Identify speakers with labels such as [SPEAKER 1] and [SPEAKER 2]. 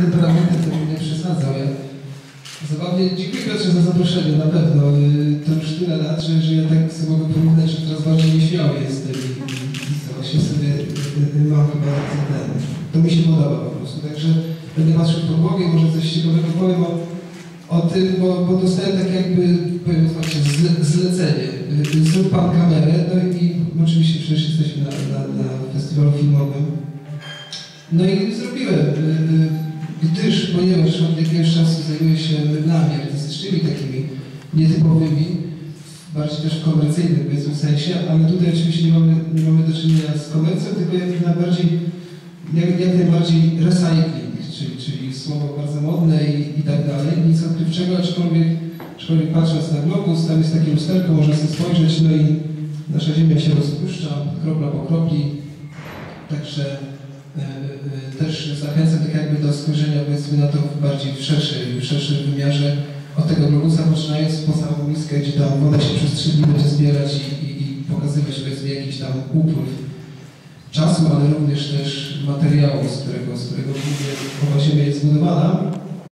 [SPEAKER 1] temperamentem to bym nie przesadzał. Zabawnie dziękuję Piotrze za zaproszenie, na pewno. To już tyle lat, że, że ja tak sobie mogę powiedzieć, że coraz bardziej nieśmiały jestem i, i, co, właśnie sobie y, y, mam chyba ten, to mi się podoba po prostu. Także będę patrzył podłogę i może coś ciekawego powiem o, o tym, bo, bo dostałem tak jakby, powiem otwarcie, zle, zlecenie. Y, Zrób pan kamerę, no i oczywiście przecież jesteśmy na, na, na festiwalu filmowym. No i zrobiłem, gdyż, ponieważ od jakiegoś czasu zajmuję się meblami artystycznymi, takimi nietypowymi, bardziej też komercyjnym w pewnym sensie, ale tutaj oczywiście nie mamy, nie mamy do czynienia z komercją, tylko jak najbardziej, jak, jak najbardziej recycling, czyli, czyli słowo bardzo modne i, i tak dalej, nic odkrywczego, aczkolwiek, aczkolwiek patrząc na globus, tam jest takie lusterko, można sobie spojrzeć, no i nasza Ziemia się rozpuszcza, kropla po kropli, także zachęcam tak jakby do spojrzenia powiedzmy na to bardziej w szerszym, w szerszym wymiarze od tego globusa, poczynając po samą miskę, gdzie tam woda się przez trzy dni będzie zbierać i, i, i pokazywać powiedzmy jakiś tam upływ czasu, ale również też materiału, z którego, z którego głównie Ziemia jest zbudowana.